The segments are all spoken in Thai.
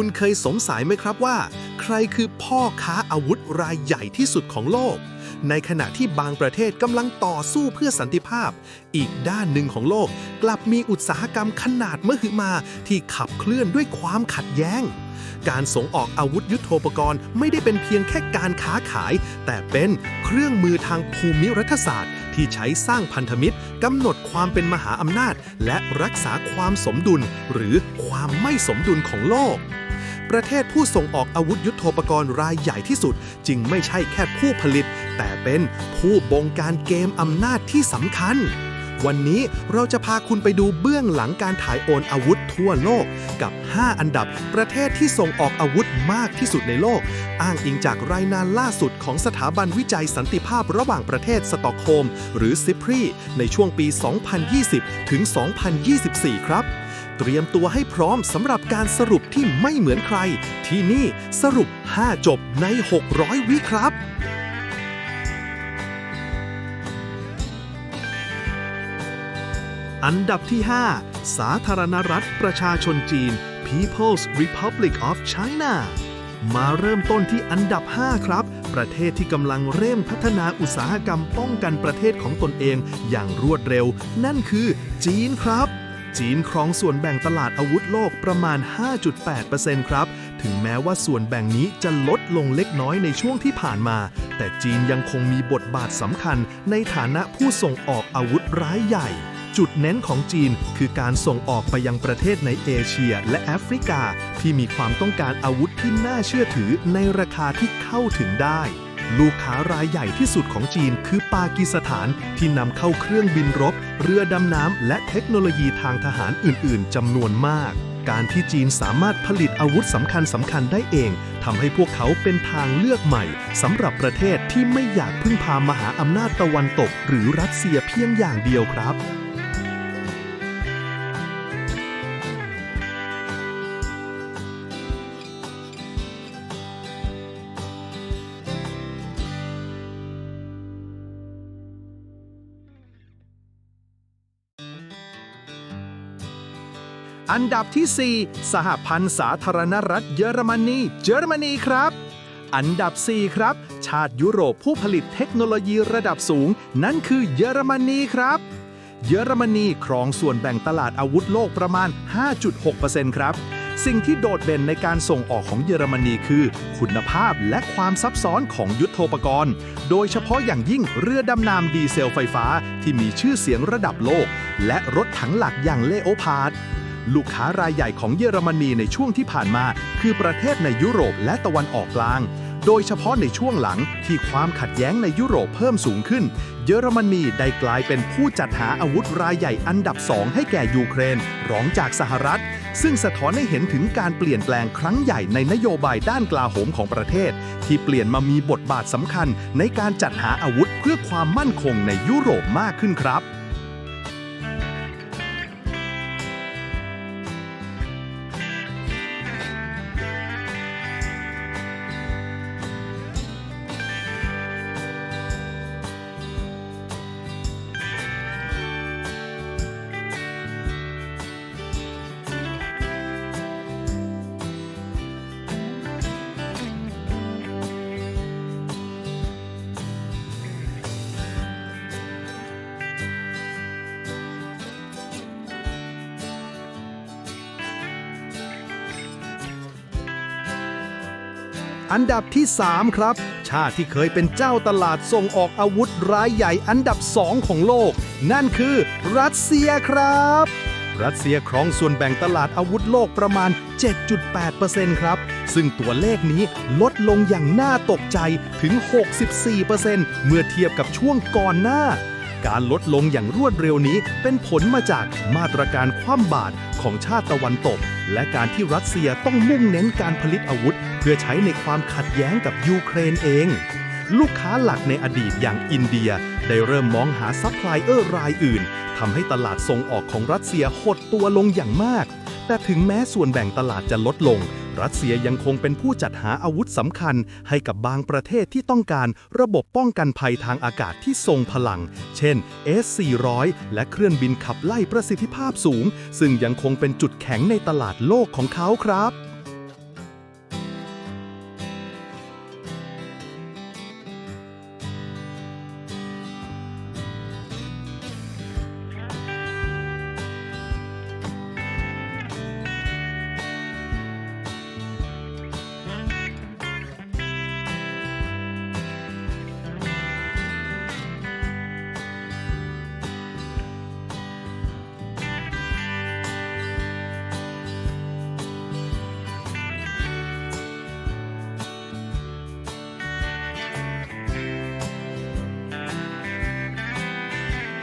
คุณเคยสงสัยไหมครับว่า ใครคือพ่อค้าอาวุธรายใหญ่ที่สุดของโลก ในขณะที่บางประเทศกำลังต่อสู้เพื่อสันติภาพ อีกด้านหนึ่งของโลก กลับมีอุตสาหกรรมขนาดมหึมาที่ขับเคลื่อนด้วยความขัดแย้ง การส่งออกอาวุธยุโทโธปกรณ์ไม่ได้เป็นเพียงแค่การค้าขาย แต่เป็นเครื่องมือทางภูมิรัฐศาสตร์ ที่ใช้สร้างพันธมิตรกำหนดความเป็นมหาอำนาจ และรักษาความสมดุล หรือความไม่สมดุลของโลก ประเทศผู้ส่งออกอาวุธยุโทโธปกรณ์รายใหญ่ที่สุด จึงไม่ใช่แค่ผู้ผลิต แต่เป็นผู้บงการเกมอำนาจที่สำคัญ วันนี้เราจะพาคุณไปดูเบื้องหลังการถ่ายโอนอาวุธทั่วโลก กับ 5 อันดับประเทศที่ส่งออกอาวุธมากที่สุดในโลก อ้างอิงจากรายงานล่าสุดของสถาบันวิจัยสันติภาพระหว่างประเทศสตอกโฮล์มหรือซิปรีในช่วงปี 2020 ถึง 2024 ครับ เตรียมตัวให้พร้อมสำหรับการสรุปที่ไม่เหมือนใคร ที่นี่สรุป 5 จบใน 600 วิครับ อันดับที่ 5 สาธารณรัฐประชาชนจีน People's Republic of China มาเริ่มต้นที่อันดับ 5 ครับ ประเทศที่กำลังเร่งพัฒนาอุตสาหกรรมป้องกันประเทศของตนเองอย่างรวดเร็ว นั่นคือจีนครับ จีนครองส่วนแบ่งตลาดอาวุธโลกประมาณ 5.8%ครับ ถึงแม้ว่าส่วนแบ่งนี้จะลดลงเล็กน้อยในช่วงที่ผ่านมา แต่จีนยังคงมีบทบาทสำคัญในฐานะผู้ส่งออกอาวุธร้ายใหญ่ จุดเน้นของจีนคือการส่งออกไปยังประเทศในเอเชียและแอฟริกา ที่มีความต้องการอาวุธที่น่าเชื่อถือในราคาที่เข้าถึงได้ ลูกค้ารายใหญ่ที่สุดของจีนคือปากีสถานที่นำเข้าเครื่องบินรบ เรือดำน้ำและเทคโนโลยีทางทหารอื่น ๆจำนวนมาก การที่จีนสามารถผลิตอาวุธสำคัญสำคัญได้เองทำให้พวกเขาเป็นทางเลือกใหม่สำหรับประเทศที่ไม่อยากพึ่งพามหาอำนาจตะวันตก หรือรัสเซียเพียงอย่างเดียวครับ อันดับที่ 4 สหพันธ์สาธารณรัฐเยอรมนีเยอรมนีครับ อันดับ 4 ครับ ชาติยุโรปผู้ผลิตเทคโนโลยีระดับสูง นั่นคือเยอรมนีครับ เยอรมนีครองส่วนแบ่งตลาดอาวุธโลกประมาณ 5.6%ครับ สิ่งที่โดดเด่นในการส่งออกของเยอรมนีคือ คุณภาพและความซับซ้อนของยุทโธปกรณ์ โดยเฉพาะอย่างยิ่งเรือดำน้ำดีเซลไฟฟ้าที่มีชื่อเสียงระดับโลก และรถถังหลักอย่างเลโอพาร์ด ลูกค้ารายใหญ่ของเยอรมนีในช่วงที่ผ่านมา คือประเทศในยุโรปและตะวันออกกลาง โดยเฉพาะในช่วงหลังที่ความขัดแย้งในยุโรปเพิ่มสูงขึ้น เยอรมนีได้กลายเป็นผู้จัดหาอาวุธรายใหญ่อันดับสองให้แก่ยูเครน รองจากสหรัฐ ซึ่งสะท้อนให้เห็นถึงการเปลี่ยนแปลงครั้งใหญ่ในนโยบายด้านกลาโหมของประเทศ ที่เปลี่ยนมามีบทบาทสำคัญในการจัดหาอาวุธเพื่อความมั่นคงในยุโรปมากขึ้นครับ อันดับที่ 3 ครับ ชาติที่เคยเป็นเจ้าตลาดส่งออกอาวุธรายใหญ่อันดับ 2 ของโลก นั่นคือรัสเซียครับ รัสเซียครองส่วนแบ่งตลาดอาวุธโลกประมาณ 7.8%ครับ ซึ่งตัวเลขนี้ลดลงอย่างน่าตกใจถึง 64%เมื่อเทียบกับช่วงก่อนหน้าการลดลงอย่างรวดเร็วนี้เป็นผลมาจากมาตรการคว่ำบาตรของชาติตะวันตก และการที่รัสเซียต้องมุ่งเน้นการผลิตอาวุธ พื่อใช้ในความขัดแย้งกับยูเครนเอง ลูกค้าหลักในอดีตอย่างอินเดียได้เริ่มมองหาซัพพลายเออร์รายอื่นทำให้ตลาดส่งออกของรัสเซียหดตัวลงอย่างมาก แต่ถึงแม้ส่วนแบ่งตลาดจะลดลง รัสเซียยังคงเป็นผู้จัดหาอาวุธสำคัญให้กับบางประเทศที่ต้องการระบบป้องกันภัยทางอากาศที่ทรงพลัง เช่น S-400 และเครื่องบินขับไล่ประสิทธิภาพสูง ซึ่งยังคงเป็นจุดแข็งในตลาดโลกของเขาครับ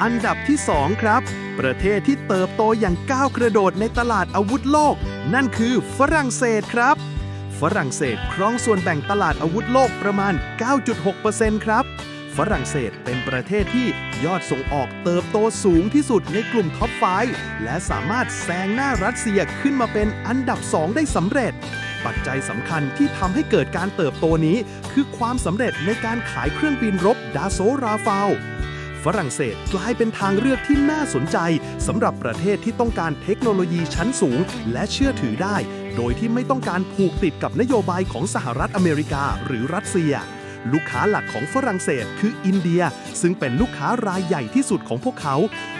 อันดับที่ 2 ครับ ประเทศที่เติบโตอย่างก้าวกระโดดในตลาดอาวุธโลก นั่นคือฝรั่งเศสครับ ฝรั่งเศสครองส่วนแบ่งตลาดอาวุธโลกประมาณ 9.6%ครับ ฝรั่งเศสเป็นประเทศที่ยอดส่งออกเติบโตสูงที่สุดในกลุ่มท็อป5และสามารถแซงหน้ารัสเซียขึ้นมาเป็นอันดับ 2 ได้สำเร็จปัจจัยสำคัญที่ทำให้เกิดการเติบโตนี้ คือความสำเร็จในการขายเครื่องบินรบดาโซราฟาล ฝรั่งเศสกลายเป็นทางเลือกที่น่าสนใจสำหรับประเทศที่ต้องการเทคโนโลยีชั้นสูง และเชื่อถือได้ โดยที่ไม่ต้องการผูกติดกับนโยบายของสหรัฐอเมริกาหรือรัสเซีย ลูกค้าหลักของฝรั่งเศสคืออินเดีย ซึ่งเป็นลูกค้ารายใหญ่ที่สุดของพวกเขา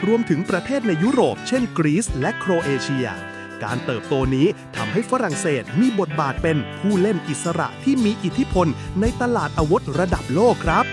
รวมถึงประเทศในยุโรป เช่น กรีซและโครเอเชียการเติบโตนี้ทำให้ฝรั่งเศสมีบทบาทเป็นผู้เล่นอิสระที่มีอิทธิพลในตลาดอาวุธระดับโลกครับ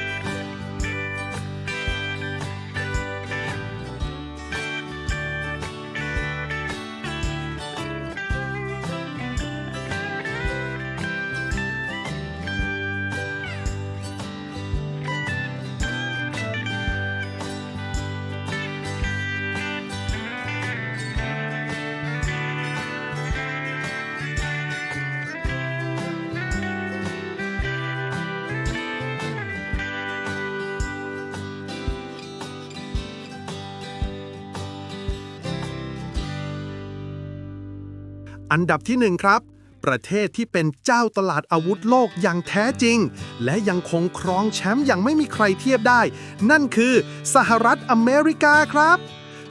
อันดับที่ 1 ครับ ประเทศที่เป็นเจ้าตลาดอาวุธโลกอย่างแท้จริง และยังคงครองแชมป์อย่างไม่มีใครเทียบได้ นั่นคือสหรัฐอเมริกาครับ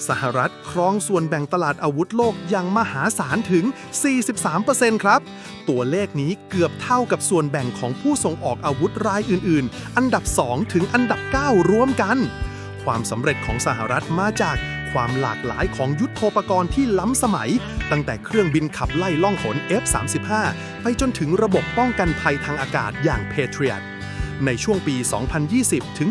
สหรัฐครองส่วนแบ่งตลาดอาวุธโลกอย่างมหาศาลถึง 43%ครับ ตัวเลขนี้เกือบเท่ากับส่วนแบ่งของผู้ส่งออกอาวุธรายอื่น ๆ อันดับ 2 ถึงอันดับ 9 รวมกัน ความสำเร็จของสหรัฐมาจาก ความหลากหลายของยุทโธปกรณ์ที่ล้ำสมัย ตั้งแต่เครื่องบินขับไล่ล่องหน F-35 ไปจนถึงระบบป้องกันภัยทางอากาศอย่าง Patriot ในช่วงปี 2020 ถึง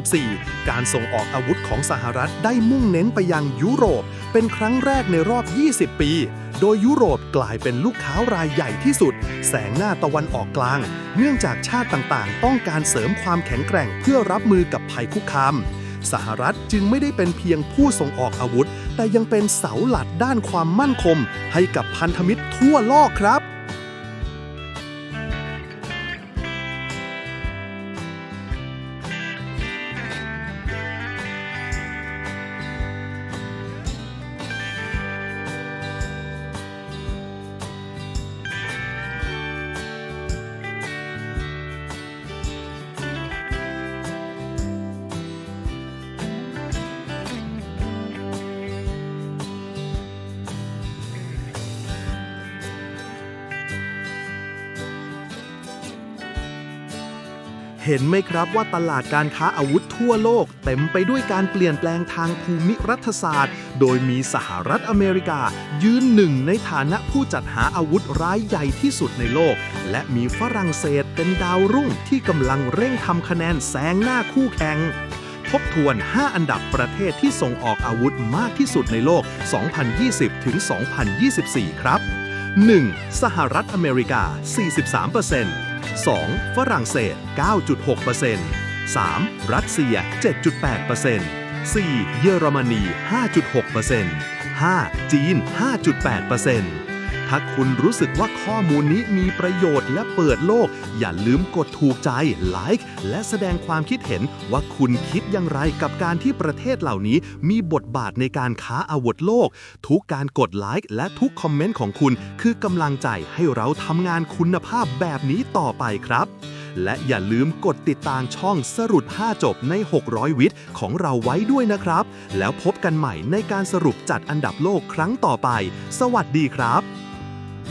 2024 การส่งออกอาวุธของสหรัฐได้มุ่งเน้นไปยังยุโรป เป็นครั้งแรกในรอบ 20 ปี โดยยุโรปกลายเป็นลูกค้ารายใหญ่ที่สุด แสงหน้าตะวันออกกลาง เนื่องจากชาติต่างๆ ต้องการเสริมความแข็งแกร่งเพื่อรับมือกับภัยคุกคาม สหรัฐจึงไม่ได้เป็นเพียงผู้ส่งออกอาวุธ แต่ยังเป็นเสาหลักด้านความมั่นคงให้กับพันธมิตรทั่วโลกครับ เห็นไหมครับว่าตลาดการค้าอาวุธทั่วโลก เต็มไปด้วยการเปลี่ยนแปลงทางภูมิรัฐศาสตร์ โดยมีสหรัฐอเมริกา ยืนหนึ่งในฐานะผู้จัดหาอาวุธร้ายใหญ่ที่สุดในโลก และมีฝรั่งเศสเป็นดาวรุ่งที่กำลังเร่งทำคะแนนแซงหน้าคู่แข่งทบทวน 5 อันดับประเทศที่ส่งออกอาวุธมากที่สุดในโลก 2020 ถึง 2024 ครับ 1. สหรัฐอเมริกา 43% 2. ฝรั่งเศส 9.6% 3. รัสเซีย 7.8% 4. เยอรมนี 5.6% 5. จีน 5.8%ถ้าคุณรู้สึกว่าข้อมูลนี้มีประโยชน์และเปิดโลก อย่าลืมกดถูกใจไลค์และแสดงความคิดเห็นว่าคุณคิดอย่างไรกับการที่ประเทศเหล่านี้มีบทบาทในการค้าอาวุธโลก ทุกการกดไลค์และทุกคอมเมนต์ของคุณ คือกำลังใจให้เราทำงานคุณภาพแบบนี้ต่อไปครับและอย่าลืมกดติดตามช่องสรุป 5 จบใน 600 วิทย์ของเราไว้ด้วยนะครับ แล้วพบกันใหม่ในการสรุปจัดอันดับโลกครั้งต่อไป สวัสดีครับ